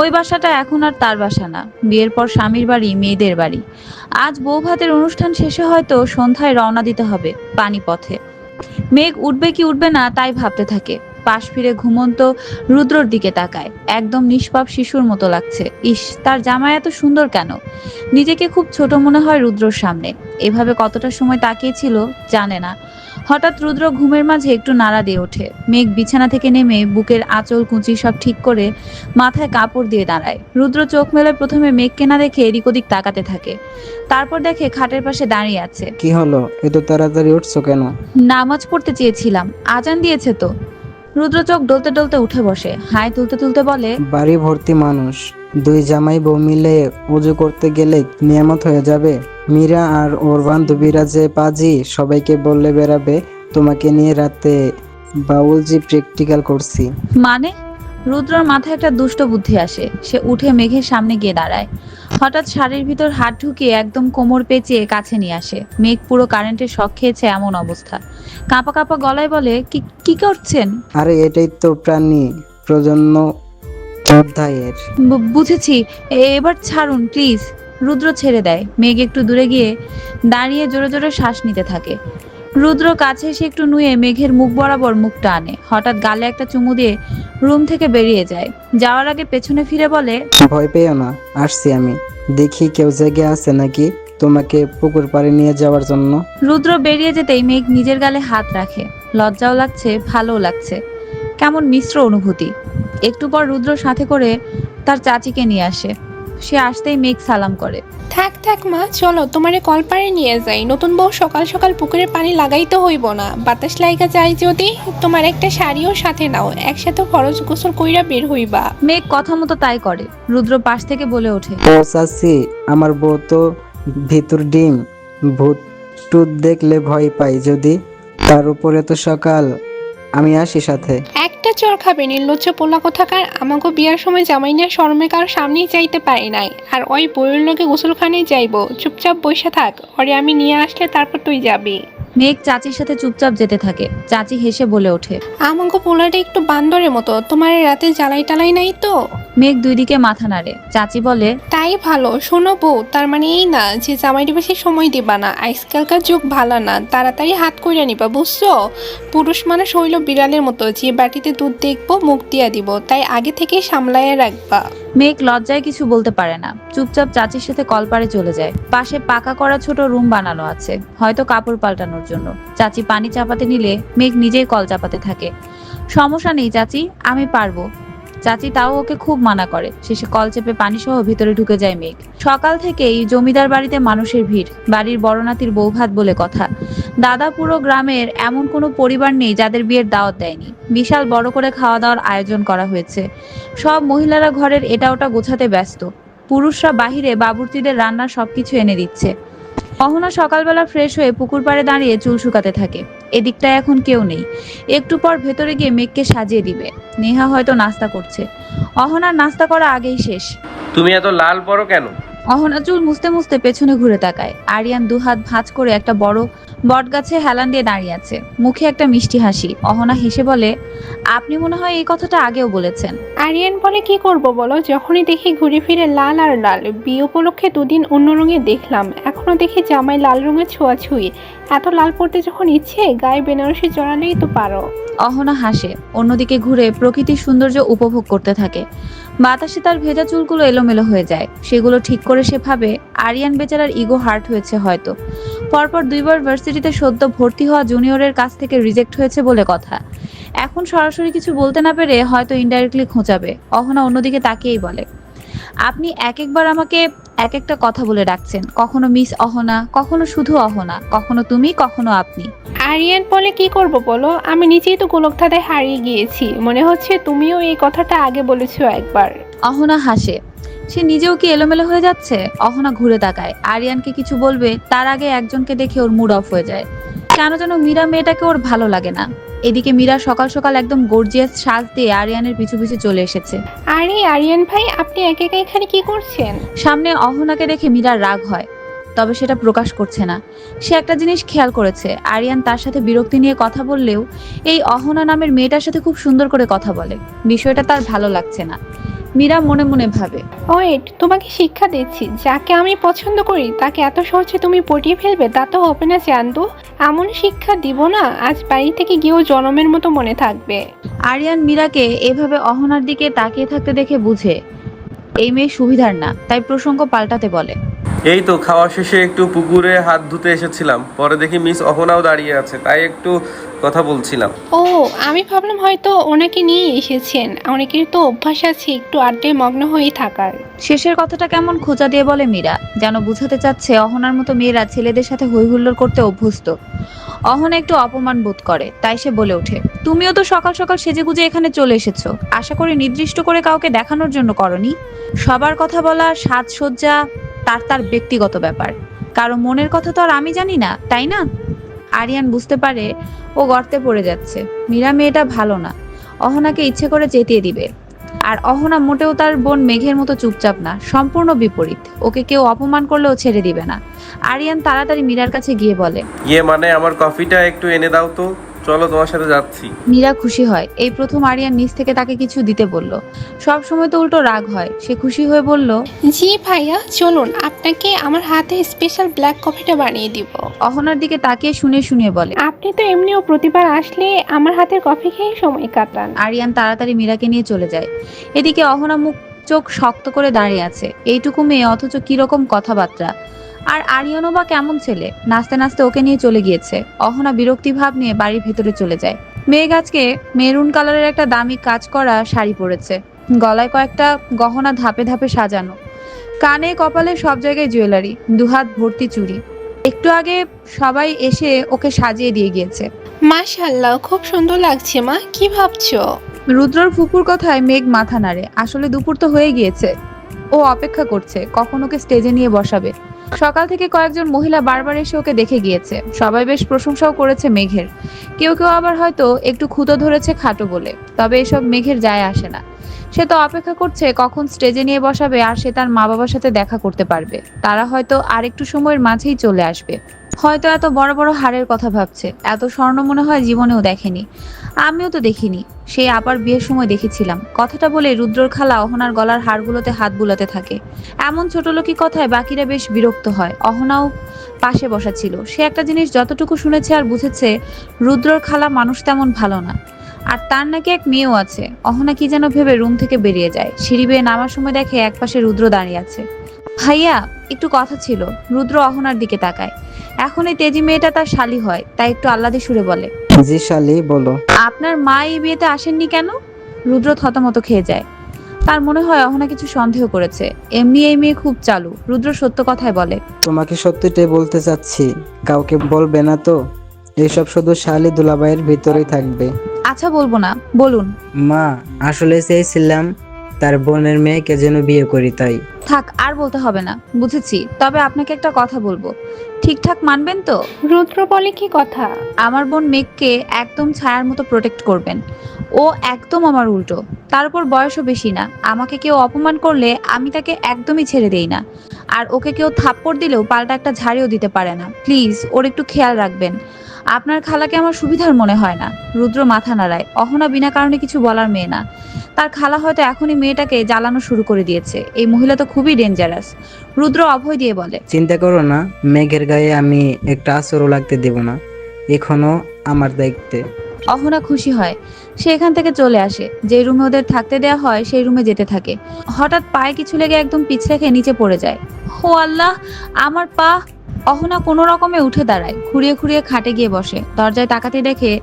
ওই বাসাটা এখন আর তার বাসা না। বিয়ের পর স্বামীর বাড়ি, মেয়েদের বাড়ি। আজ বউ ভাতের অনুষ্ঠান শেষে হয়তো সন্ধ্যায় রওনা দিতে হবে পানিপথে। মেঘ উঠবে কি উঠবে না তাই ভাবতে থাকে। পাশ ফিরে ঘুমন্ত রুদ্রর দিকে তাকায়। একদম নিষ্পাপ শিশুর মতো লাগছে। ইস, তার জামা এত সুন্দর কেন? নিজেকে খুব ছোট মনে হয় রুদ্রর সামনে। এভাবে কতটা সময় তাকিয়েছিল জানে না। হঠাৎ রুদ্র ঘুমের মাঝে একটু নাড়া দিয়ে ওঠে। মেঘ বিছানা থেকে নেমে বুকের আঁচল কুঁচি সব ঠিক করে মাথায় কাপড় দিয়ে দাঁড়ায়। রুদ্র চোখ মেলে প্রথমে মেঘকে না দেখে এদিক ওদিক তাকাতে থাকে। তারপর দেখে খাটের পাশে দাঁড়িয়ে আছে। কি হলো? এত তাড়াতাড়ি উঠছো কেন? নামাজ পড়তে চেয়েছিলাম। আজান দিয়েছে তো। রুদ্র চোখ ডলতে ডলতে উঠে বসে। হাই তুলতে তুলতে বলে বাড়ি ভর্তি মানুষ। দুই জামাই বউ মিলে উজু করতে গেলে নিয়ামত হয়ে যাবে। মীরা আর ওর বান্ধবীরা যে পাজি সবাইকে বললে বেরাবে তোমাকে নিয়ে রাতে বাউলজি প্র্যাকটিক্যাল করছি। মানে? রুদ্রর মাথায় একটা দুষ্ট বুদ্ধি আসে। সে উঠে মেঘের সামনে গিয়ে দাঁড়ায়। হঠাৎ শাড়ির ভিতর হাত ঢুকিয়ে একদম কোমর পেঁচিয়ে কাছে নিয়ে আসে। মেঘ পুরো কারেন্টের শখ খেয়েছে এমন অবস্থা। কাঁপা কাঁপা গলায় বলে কি কি করছেন? আরে এটাই তো প্রাণী। প্রজন্ম অধ্যায়ের বুঝেছি। এবার ছাড়ুন প্লিজ। রুদ্র ছেড়ে দেয়। মেঘ একটু দূরে গিয়ে দাঁড়িয়ে জোরে জোরে শ্বাস নিতে থাকে। রুদ্র কাছে এসে একটু নুয়ে মেঘের মুখ বরাবর মুখটা আনে। হঠাৎ গালে একটা চুমু দিয়ে রুম থেকে বেরিয়ে যায়। যাওয়ার আগে পেছনে ফিরে বলে ভয় পেও না আসছি আমি। দেখি কেউ জেগে আছে নাকি তোমাকে পুকুর পাড়ে নিয়ে যাওয়ার জন্য। রুদ্র বেরিয়ে যেতেই মেঘ নিজের গালে হাত রাখে। লজ্জাও লাগছে ভালোও লাগছে। কেমন মিশ্র অনুভূতি। একটু পর রুদ্র সাথে করে তার চাচিকে নিয়ে আসে। সে আসতেই মেঘ সালাম করে। থাক থাক মা চলো তোমারে কলপারে নিয়ে যাই। নতুন বউ সকাল সকাল পুকুরে পানি লাগাইতে হইব না। বাতাস লাইগা যায় যদি তোমার একটা শাড়িও সাথে নাও। একসাথে খরচ গোসল কইরা বের হইবা। মেঘ কথা মতো তাই করে। রুদ্র পাশ থেকে বলে ওঠে। ও চাচি আমার বউ তো ভিতর ডিম। ভূত টুত দেখলে ভয় পাই যদি। তার উপরে তো সকাল। আমি আসি সাথে। একটা চর খাবে নির্লজ্জ পোলা কোথাকার? আমাকে বিয়ার সময় জামাই নিয়ে শরমে কার সামনেই যাইতে পারি নাই। আর ওই বইয়ের লোকে গোসলখানে যাইব। চুপচাপ বসে থাক। ওরে আমি নিয়ে আসলে তারপর তুই যাবি। মেঘ চাচির সাথে চুপচাপ যেতে থাকে। চাচি হেসে বলে ওঠে। আমাকে পোলাটা একটু বান্দরের মতো। তোমার রাতে জ্বালাই টালাই নাই তো? মেঘ দুই দিকে মাথা নাড়ে। চাচি বলে তাই ভালো শোনো বউ তার মানে এই না যে জামাইটি বেশি সময় দিবা না আজকালকার যুগ ভালো না তাড়াতাড়ি হাত কইরা নিবা বুঝছ? পুরুষ মানুষ হইল বিড়ালের মতো যে বাটিতে দুধ দেখব মুখ দিয়া দিব তাই আগে থেকেই সামলাইয়া রাখবা। মেঘ লজ্জায় কিছু বলতে পারে না। চুপচাপ চাচির সাথে কলপারে চলে যায়। পাশে পাকা করা ছোট রুম বানানো আছে হয়তো কাপড় পাল্টানোর জন্য। চাচি পানি চাপাতে নিলে মেঘ নিজেই কল চাপাতে থাকে। সমস্যা নেই চাচি আমি পারব। চাচি তাও ওকে খুব মানা করে। শেষে কল চেপে পানি সহ ভিতরে ঢুকে যায় মেঘ। সকাল থেকেই জমিদার বাড়িতে মানুষের ভিড়, বাড়ির বড় নাতির বৌভাত বলে কথা। দাদা পুরো গ্রামের এমন কোনো পরিবার নেই যাদের বিয়ের দাওয়াত দেয়নি। বিশাল বড় করে খাওয়া দাওয়ার আয়োজন করা হয়েছে। সব মহিলারা ঘরের এটা ওটা গোছাতে ব্যস্ত। পুরুষরা বাহিরে বাবুর্চিদের রান্নার সবকিছু এনে দিচ্ছে। অহনা সকালবেলা ফ্রেশ হয়ে পুকুর পাড়ে দাঁড়িয়ে চুল শুকাতে থাকে। এদিকটায় এখন কেউ নেই। একটু পর ভেতরে গিয়ে মেঘকে সাজিয়ে দিবে। নেহা হয়তো নাস্তা করছে। অহনার নাস্তা করা আগেই শেষ। তুমি এত লাল পরো কেন? অহনা চুল মুছতে মুছতে পেছনে ঘুরে তাকায়। আরিয়ান দুহাত ভাঁজ করে একটা বড় বটগাছে হেলান দিয়ে দাঁড়িয়ে আছে। মুখে একটা মিষ্টি হাসি। অহনা হেসে বলে আপনি মনে হয় এই কথাটা আগেও বলেছেন। আরিয়ান বলে কি করব বলো? যখনই দেখি ঘুরে ফিরে লাল আর লাল বিয়ে উপলক্ষে দুদিন অন্য রঙে দেখলাম। এখনও দেখি জামাই লাল রঙের ছোঁয়াছুঁই। এত লাল পড়তে যখন ইচ্ছে গায়ে বেনারসি জড়ালেই তো পারো। অহনা হাসে। অন্যদিকে ঘুরে প্রকৃতির সৌন্দর্য উপভোগ করতে থাকে। বাতাসে তার ভেজা চুলগুলো এলোমেলো হয়ে যায়। সেগুলো ঠিক করে সে ভাবে আরিয়ান বেচারার ইগো হার্ট হয়েছে হয়তো। পরপর দুইবার ভার্সিটিতে সদ্য ভর্তি হওয়া জুনিয়রের কাছ থেকে রিজেক্ট হয়েছে বলে কথা। এখন সরাসরি কিছু বলতে না পেরে হয়তো ইনডাইরেক্টলি খোঁচাবে অহনা অন্যদিকে তাকেই বলে, আপনি এক একবার আমাকে এক একটা কথা বলে ডাকছেন। কখনো মিস অহনা কখনো শুধু অহনা কখনো তুমি কখনো আপনি। আরিয়ান বলে কি করব বলো? আমি নিজেই তো গোলকধাঁধায় হারিয়ে গিয়েছি। মনে হচ্ছে তুমিও এই কথাটা আগে বলেছ একবার। অহনা হাসে। সে নিজেও কি এলোমেলো হয়ে যাচ্ছে? অহনা ঘুরে তাকায়। আরিয়ানকে কিছু বলবে তার আগে একজনকে দেখে ওর মুড অফ হয়ে যায়। কেন যেন মীরা মেয়েটাকে ওর ভালো লাগে না। এদিকে মীরা সকাল সকাল একদম গর্জিয়াস সাজ দিয়ে আরিয়ানের পিছু পিছু চলে এসেছে। আরে আরিয়ান ভাই আপনি একা একা এখানে কি করছেন? সামনে অহনাকে দেখে মীরার রাগ হয় তবে সেটা প্রকাশ করছে না। সে একটা জিনিস খেয়াল করেছে আরিয়ান তার সাথে বিরক্তি নিয়ে কথা বললেও এই অহনা নামের মেয়েটার সাথে খুব সুন্দর করে কথা বলে। বিষয়টা তার ভালো লাগছে না। মীরা মনে মনে ভাবে। ওয়েট তোমাকে শিক্ষা দিচ্ছি যাকে আমি পছন্দ করি তাকে এত সহজে তুমি পটিয়ে ফেলবে তা তো হবে না চান্দু। এমন শিক্ষা দিব না আজ বাড়ি থেকে গিয়েও জনমের মতো মনে থাকবে। আরিয়ান মীরাকে এভাবে অহনার দিকে তাকিয়ে থাকতে দেখে বুঝে এই মেয়ে সুবিধার না। তাই প্রসঙ্গ পাল্টাতে বলে। এই তো খাওয়া শেষে একটু পুকুরে হাত ধুতে এসেছিলাম। পরে দেখি মিস অহনাও দাঁড়িয়ে আছে তাই একটু কথা বলছিলাম। ও আমি ভাবলাম হয়তো ওনাকে নিয়ে এসেছেন। অনেকের তো অভ্যাস আছে একটু আড্ডায় মগ্ন হয়ে থাকার। শেষের কথাটা কেমন খোঁজা দিয়ে বলে মীরা যেন বুঝাতে চাচ্ছে অহনার মতো মেয়েরা ছেলেদের সাথে হইহুল্লোড় করতে অভ্যস্ত। অহনা একটু অপমান বোধ করে তাই সে বলে ওঠে তুমিও তো সকাল সকাল সেজেগুজে এখানে চলে এসেছ। আশা করি নির্দিষ্ট করে কাউকে দেখানোর জন্য করনি। সবার কথা বলা সাজসজ্জা তার তার ব্যক্তিগত ব্যাপার। কারও মনের কথা তো আর আমি জানি না, তাই না? আরিয়ান বুঝতে পারে ও গর্তে পড়ে যাচ্ছে। মীরা মেয়েটা ভালো না। অহনাকে ইচ্ছে করে চেতিয়ে দিবে। আর অহনা মোটেও তার বোন মেঘের মতো চুপচাপ না, সম্পূর্ণ বিপরীত। ওকে কেউ অপমান করলেও ছেড়ে দিবে না। আরিয়ান তাড়াতাড়ি মীরার কাছে গিয়ে বলে ইয়ে মানে আমার কফিটা একটু এনে দাও তো। চলো তোমার সাথে যাচ্ছি। মীরা খুশি হয়। এই প্রথম আরিয়ান নিজ থেকে তাকে কিছু দিতে বলল। সব সময় তো উল্টো রাগ হয়। সে খুশি হয়ে বলল জি ভাইয়া চলুন আপনাকে আমার হাতে স্পেশাল ব্ল্যাক কফিটা বানিয়ে দিব। অহনার দিকে তাকিয়ে শুনে শুনে বলে আপনি তো এমনিও প্রতিবার আসলে আমার হাতের কফি খেয়ে সময় কাটান। আরিয়ান তাড়াতাড়ি মীরাকে নিয়ে চলে যায়। এদিকে অহনা মুখ চোখ শক্ত করে দাঁড়িয়ে আছে। এইটুকু মেয়ে অথচ কীরকম কথাবার্তা। আর আরিয়ানও বা কেমন ছেলে? নাচতে নাচতে ওকে নিয়ে চলে গিয়েছে। অহনা বিরক্তি ভাব নিয়ে বাড়ির ভেতরে চলে যায়। মেঘ আজকে মেরুন কালারের একটা দামি কাজ করা শাড়ি পরেছে। গলায় কয়েকটা গহনা ধাপে ধাপে সাজানো। কানে কপালে সব জায়গায় জুয়েলারি দুহাত ভর্তি চুড়ি। একটু আগে সবাই এসে ওকে সাজিয়ে দিয়ে গিয়েছে। মাশাল্লাহ খুব সুন্দর লাগছে মা কি ভাবছ? রুদ্রর ফুপুর কথায় মেঘ মাথা নাড়ে। আসলে দুপুর তো হয়ে গিয়েছে। ও অপেক্ষা করছে কখন ওকে স্টেজে নিয়ে বসাবে। সকাল থেকে কয়েকজন মহিলা বারবার এসে ওকে দেখে গিয়েছে। সবাই বেশ প্রশংসাও করেছে মেঘের। কেউ কেউ আবার হয়তো একটু খুঁতো ধরেছে খাটো বলে। তবে এসব মেঘের যায় আসে না। সে তো অপেক্ষা করছে কখন স্টেজে নিয়ে বসাবে আর সে তার মা বাবার সাথে দেখা করতে পারবে। তারা হয়তো আর একটু সময়ের মাঝেই চলে আসবে। হয়তো এত বড় বড় হারের কথা ভাবছে। এত স্বর্ণ মনে হয় জীবনেও দেখেনি। আমিও তো দেখিনি। সেই আবার বিয়ের সময় দেখেছিলাম। কথাটা বলে রুদ্রর খালা অহনার গলার হাড়গুলোতে হাত বুলাতে থাকে। এমন ছোট লোকি কথায় বাকিরা বেশ বিরক্ত হয়। অহনাও পাশে বসা ছিল। সে একটা জিনিস যতটুকু শুনেছে আর বুঝেছে, রুদ্রর খালা মানুষ তেমন ভালো না। আর তার নাকি এক মেয়েও আছে। অহনা কি যেন ভেবে রুম থেকে বেরিয়ে যায়। সিঁড়ি বেয়ে নামার সময় দেখে একপাশে রুদ্র দাঁড়িয়ে আছে। ভাইয়া, একটু কথা ছিল। রুদ্র অহনার দিকে তাকায়। এখন এই তেজি মেয়েটা তার শালি হয়, তাই একটু আল্লাদি সুরে বলে। জি শালি বলো। আপনার মা এই বিয়েতে আসেননি কেন? রুদ্র থতমত খেয়ে যায়। তার মনে হয় অহনা কিছু সন্দেহ করেছে। এমনি এই মেয়ে খুব চালু। রুদ্র সত্য কথাই বলে। তোমাকে সত্যিটাই বলতে চাচ্ছি। কাউকে বলবে না তো? এসব শুধু শালি দুলাভাইয়ের ভিতরেই থাকবে। আচ্ছা বলব না। বলুন। মা আসলে চেয়েছিলাম তার বোনের মেয়েকে যেন বিয়ে করি তাই। থাক আর বলতে হবে না। বুঝেছি। তবে আপনাকে একটা কথা বলব। ঠিকঠাক মানবেন তো? রুদ্র বলে কি কথা? আমার বোন মেঘকে একদম ছায়ার মতো প্রোটেক্ট করবেন। ও একদম আমার উল্টো। তার উপর বয়সও বেশি না। আমাকে কেউ অপমান করলে আমি তাকে একদমই ছেড়ে দেই না। আর ওকে কেউ থাপ্পড় দিলেও পাল্টা একটা ঝাড়িও দিতে পারে না। প্লিজ, ওর একটু খেয়াল রাখবেন। আপনার খালাকে আমার সুবিধার মনে হয় না। রুদ্র মাথা নাড়ায়। অহনা বিনা কারণে কিছু বলার মেয়ে না। তার খালা হয়তো এখনই মেয়েটাকে জ্বালানো শুরু করে দিয়েছে। এই মহিলা তো খুবই ডেঞ্জারাস রুদ্র অভয় দিয়ে বলে, চিন্তা করো না, মেঘের গায়ে আমি একটা আচরও লাগতে দেব না। এখনও আমার দায়িত্বে। অহনা খুশি হয়। সে এখান থেকে চলে আসে। যে রুমে ওদের থাকতে দেয়া হয়, সেই রুমে যেতে থাকে। হঠাৎ পায়ে কিছু লেগে একদম পিছলে খেয়ে নিচে পড়ে যায়। হো আল্লাহ, আমার পা। অহনা কোনো রকমে উঠে দাঁড়ায়। খুঁড়িয়ে খুঁড়িয়ে খাটে গিয়ে বসে। দরজায় তাকাতে দেখে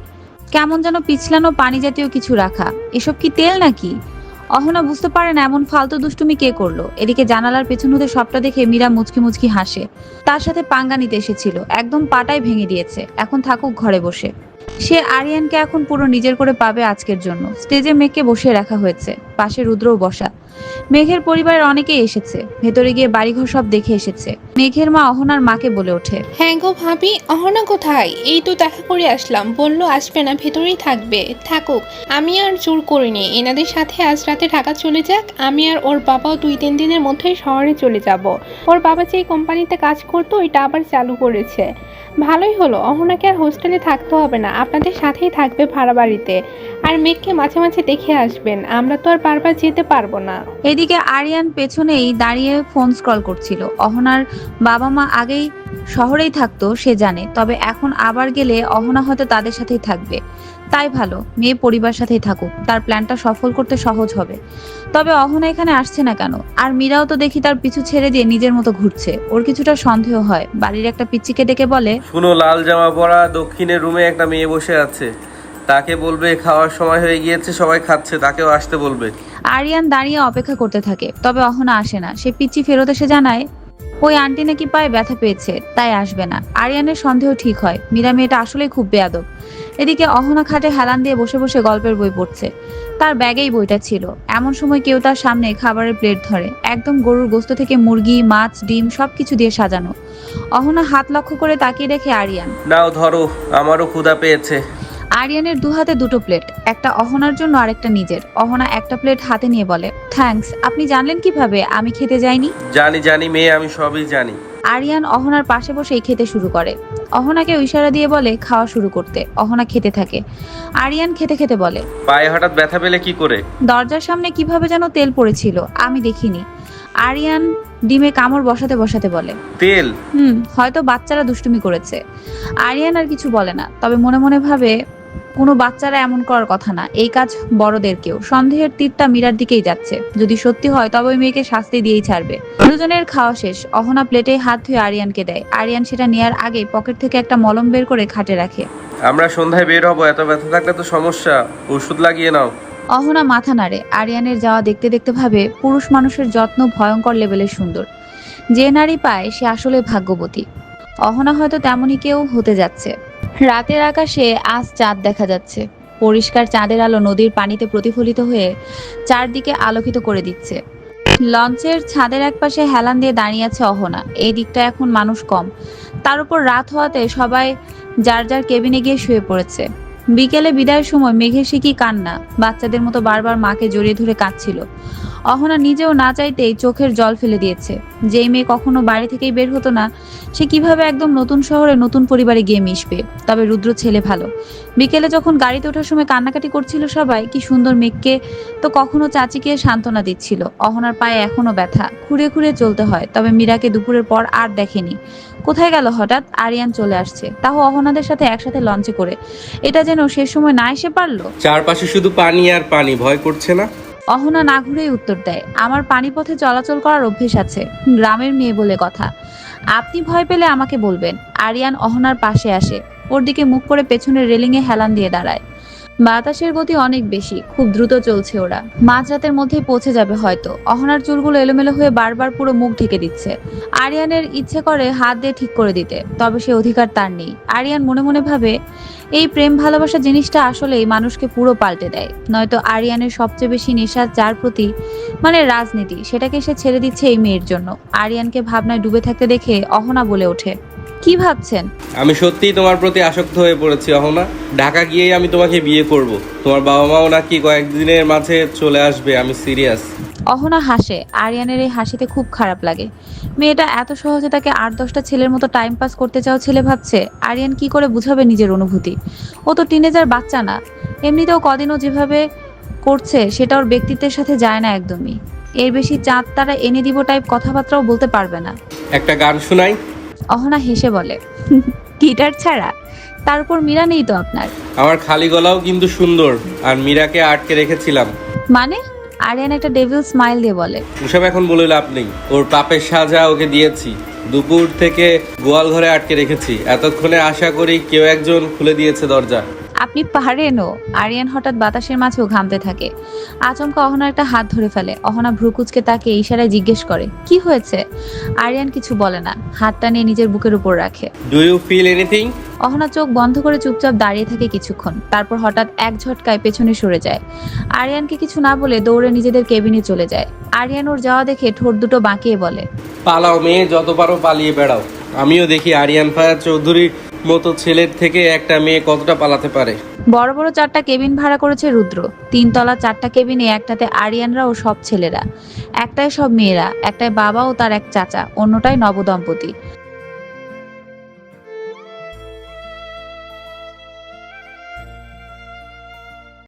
কেমন যেন পিছলানো পানি জাতীয় কিছু রাখা। এসব কি তেল নাকি? অহনা বুঝতে পারে না এমন ফালতু দুষ্টুমি কে করল। এদিকে জানালার পেছন হতে সবটা দেখে মীরা মুচকি মুচকি হাসে। তার সাথে পাঙ্গা নিতে এসেছিল। একদম পাটাই ভেঙে দিয়েছে। এখন থাকুক ঘরে বসে। সে আরিয়ানকে এখন পুরো নিজের করে পাবে আজকের জন্য। স্টেজে মেয়েকে বসিয়ে রাখা হয়েছে। পাশে রুদ্রও বসা। মেঘের পরিবারের অনেকেই এসেছে। ভেতরে গিয়ে বাড়িঘর সব দেখে এসেছে। মেঘের মা অহনার মাকে বলে ওঠে। হ্যাঁ গো ভাবি, অহনা কোথায়? এই তো দেখা করে আসলাম। বলল, আসবে না, ভেতরেই থাকবে। থাকুক, আমি আর জোর করিনি। এনাদের সাথে আজ রাতে ঢাকা চলে যাক। আমি আর ওর বাবাও দুই তিন দিনের মধ্যেই শহরে চলে যাব। ওর বাবা যে কোম্পানিতে কাজ করতো, ওইটা আবার চালু করেছে। ভালোই হলো, অহনাকে আর হোস্টেলে থাকতে হবে না। আপনাদের সাথেই থাকবে ভাড়া বাড়িতে। আর মেঘকে মাঝে মাঝে দেখে আসবেন। আমরা তো আর বারবার যেতে পারব না। এদিকে আরিয়ান পেছনেই দাঁড়িয়ে ফোন স্ক্রল করছিল। অহনার বাবা মা আগেই শহরেই থাকতো, সে জানে, তবে এখন আবার গেলে অহনা হয়তো তাদের সাথেই থাকবে। তাই ভালো, মেয়ে পরিবার সাথেই থাকুক, তার প্ল্যানটা সফল করতে সহজ হবে। তবে অহনা এখানে আসছে না কেন? আর মীরাও তো দেখি তার পিছু ছেড়ে দিয়ে নিজের মতো ঘুরছে। ওর কিছুটা সন্দেহ হয়। বাড়ির একটা পিচ্চিকে ডেকে বলে, শুনো, লাল জামা পরা দক্ষিণের রুমে একটা মেয়ে বসে আছে। তাকে বলবে খাওয়ার সময় হয়ে গিয়েছে সবাই খাচ্ছে। তাকেও আসতে বলবে। আরিয়ান দাঁড়িয়ে অপেক্ষা করতে থাকে তবে অহনা আসে না। সে পিচ্চি ফেরত এসে জানায় ওই আন্টি নাকি পায়ে ব্যথা পেয়েছে তাই আসবে না। আরিয়ানের সন্দেহ ঠিক হয় মীরা মেয়েটা আসলেই খুব বেয়াদব। এদিকে অহনা খাটে হেলান দিয়ে বসে বসে গল্পের বই পড়ছে। তার ব্যাগেই বইটা ছিল। এমন সময় কেউ তার সামনে খাবারের প্লেট ধরে। একদম গরুর গোস্ত থেকে মুরগি মাছ ডিম সবকিছু দিয়ে সাজানো। অহনা হাত লক্ষ্য করে তাকিয়ে দেখে আরিয়ান নাও ধরো আমারও ক্ষুধা পেয়েছে। আরিয়ানের দু হাতে দুটো প্লেট একটা অহনার জন্য আরেকটা নিজের। অহনা একটা প্লেট হাতে নিয়ে বলে থ্যাঙ্কস আপনি জানলেন কীভাবে? আমি খেতে যাইনি? জানি জানি মেয়ে আমি সবই জানি। আরিয়ান অহনার পাশে বসেই খেতে শুরু করে। অহনাকে ইশারা দিয়ে বলে খাওয়া শুরু করতে। অহনা খেতে থাকে। আরিয়ান খেতে খেতে বলে পায়ে হঠাৎ ব্যথা পেলে কি করে? দরজার সামনে কীভাবে যেন তেল পড়েছিল আমি দেখিনি। আরিয়ান ডিমে কামড় বসাতে বসাতে বলে তেল? হুম হয়তো বাচ্চারা দুষ্টুমি করেছে। আরিয়ান আর কিছু বলে না তবে মনে মনে ভাবে কোনো বাচ্চারা এমন করার কথা না। এই কাজ বড়দেরকেও। সন্দেহের তীরটা মীরার দিকেই যাচ্ছে। যদি সত্যি হয় তবে ওই মেয়েকে শাস্তি দিয়েই ছাড়বে। দুজনের খাওয়া শেষ। অহনা প্লেটে হাত ধুয়ে আরিয়ানকে দেয়। আরিয়ান সেটা নেয়ার আগে পকেট থেকে একটা মলম বের করে খাটে রাখে। আমরা সন্ধ্যায় বের হব। এত ব্যথা থাকলে তো সমস্যা। ওষুধ লাগিয়ে নাও। অহনা মাথা নাড়ে। আরিয়ানের যাওয়া দেখতে দেখতে ভাবে পুরুষ মানুষের যত্ন ভয়ঙ্কর লেভেলের সুন্দর। যে নারী পায় সে আসলে ভাগ্যবতী। অহনা হয়তো তেমনই কেউ হতে যাচ্ছে। রাতের আকাশে আজ চাঁদ দেখা যাচ্ছে। পরিষ্কার চাঁদের আলো নদীর পানিতে প্রতিফলিত হয়ে চারদিকে আলোকিত করে দিচ্ছে। লঞ্চের ছাদের একপাশে হেলান দিয়ে দাঁড়িয়ে আছে অহনা। এই দিকটা এখন মানুষ কম। তার উপর রাত হওয়াতে সবাই যার যার কেবিনে গিয়ে শুয়ে পড়েছে। বিকেলে বিদায়ের সময় মেঘের শিকি কান্না। বাচ্চাদের মতো বারবার মাকে জড়িয়ে ধরে কাঁদছিল। অহনা নিজেও না চাইতেই চোখের জল ফেলে দিয়েছে। যেই মেয়ে কখনো বাড়ি থেকেই বের হতো না, সে কীভাবে একদম নতুন শহরে নতুন পরিবারে গিয়ে মিশবে? তবে রুদ্র ছেলে ভালো। বিকেলে যখন গাড়িতে ওঠার সময় কান্নাকাটি করছিল সবাই, কি সুন্দর মেঘকে তো কখনো চাচিকে সান্ত্বনা দিচ্ছিল। অহনার পায়ে এখনও ব্যথা। খুঁড়ে খুঁড়ে চলতে হয়, তবে মীরাকে দুপুরের পর আর দেখেনি। কোথায় গেল হঠাৎ? আরিয়ান চলে আসছে। তাও অহনাদের সাথে একসাথে লঞ্চে করে। এটা যেন সে সময় না এসে পারল? চারপাশে শুধু পানি আর পানি, ভয় করছে না? অহনা না ঘুরেই উত্তর দেয়, আমার পানিপথে চলাচল করার অভ্যেস আছে, গ্রামের মেয়ে বলে কথা। আপনি ভয় পেলে আমাকে বলবেন। আরিয়ান অহনার পাশে আসে, ওর দিকে মুখ করে পেছনের রেলিংয়ে হেলান দিয়ে দাঁড়ায়। বাতাসের গতি অনেক বেশি, খুব দ্রুত চলছে ওরা। মাঝরাতের মধ্যেই পৌঁছে যাবে হয়তো। অহনার চুলগুলো এলোমেলো হয়ে বারবার পুরো মুখ ঢেকে দিচ্ছে। আরিয়ানের ইচ্ছে করে হাত দিয়ে ঠিক করে দিতে, তবে সে অধিকার তার নেই। আরিয়ান মনে মনে ভাবে, এই প্রেম ভালোবাসা জিনিসটা আসলেই মানুষকে পুরো পাল্টে দেয়। নয়তো আরিয়ানের সবচেয়ে বেশি নেশা যার প্রতি মানে রাজনীতি, সেটাকে সে ছেড়ে দিচ্ছে এই মেয়ের জন্য। আরিয়ানকে ভাবনায় ডুবে থাকতে দেখে অহনা বলে ওঠে কি ভাবছেন? আমি সত্যিই তোমার প্রতি আসক্ত হয়ে পড়েছি অহনা। ঢাকা গিয়েই আমি তোমাকে বিয়ে করব। তোমার বাবা মাও নাকি কয়েকদিনের মাঝে চলে আসবে আমি সিরিয়াস। অহনা হাসে। আরিয়ানের এই হাসিতে খুব খারাপ লাগে। মেয়েটা এত সহজে তাকে আট দশটা ছেলের মতো টাইম পাস করতে চাও ছেলে ভাবছে। আরিয়ান কি করে বুঝাবে নিজের অনুভূতি? ও তো টিনেজার বাচ্চা না। এমনিতেও কদিনও যেভাবে করছে সেটা ওর ব্যক্তিত্বের সাথে যায় না একদমই। এর বেশি চাঁদ তারা এনে দিব টাইপ কথাবার্তাও বলতে পারবে না। একটা গান শোনাই। অহনা হেসে বলে গিটার ছাড়া? তার উপর মীরা নেই তো আপনার? আমার খালি গলাও কিন্তু সুন্দর আর মীরাকে আটকে রেখেছিলাম। মানে? আরিয়ান একটা ডেভিল স্মাইল দিয়ে বলে। ওসব এখন বলে লাভ নেই। ওর পাপের সাজা ওকে দিয়েছি। দুপুর থেকে গোয়াল ঘরে আটকে রেখেছি। এতক্ষণে আশা করি কেউ একজন খুলে দিয়েছে দরজা। আপনি পারেনও। আরিয়ান হঠাৎ বাতাসের মাঝেও ঘামতে থাকে। আচমকা অহনা একটা হাত ধরে ফেলে। অহনা ভ্রুকুচকে তাকে ইশারায় জিজ্ঞেস করে কি হয়েছে? আরিয়ান কিছু বলে না। হাতটা নিয়ে নিজের বুকের উপর রাখে। Do you feel anything Ahana চোখ বন্ধ করে চুপচাপ দাঁড়িয়ে থাকে কিছুক্ষণ। তারপর হঠাৎ এক ঝটকায় পেছনে সরে যায়। আরিয়ানকে কিছু না বলে দৌড়ে নিজেদের কেবিনে চলে যায়। আরিয়ান ওর যাওয়া দেখে ঠোঁট দুটো বাঁকিয়ে বলে পালাও মেয়ে যত পারো পালিয়ে বেড়াও। আমিও দেখি আরিয়ান ফায়ার চৌধুরীর মতো ছেলের থেকে একটা মেয়ে কতটা পালাতে পারে? বড় বড় চারটা কেবিন ভাড়া করেছে রুদ্র। তিনতলা চারটা কেবিনে একটাতে আরিয়ানরা ও সব ছেলেরা। একটাই সব মেয়েরা, একটাই বাবা ও তার এক চাচা, অন্যটাই নবদম্পতি।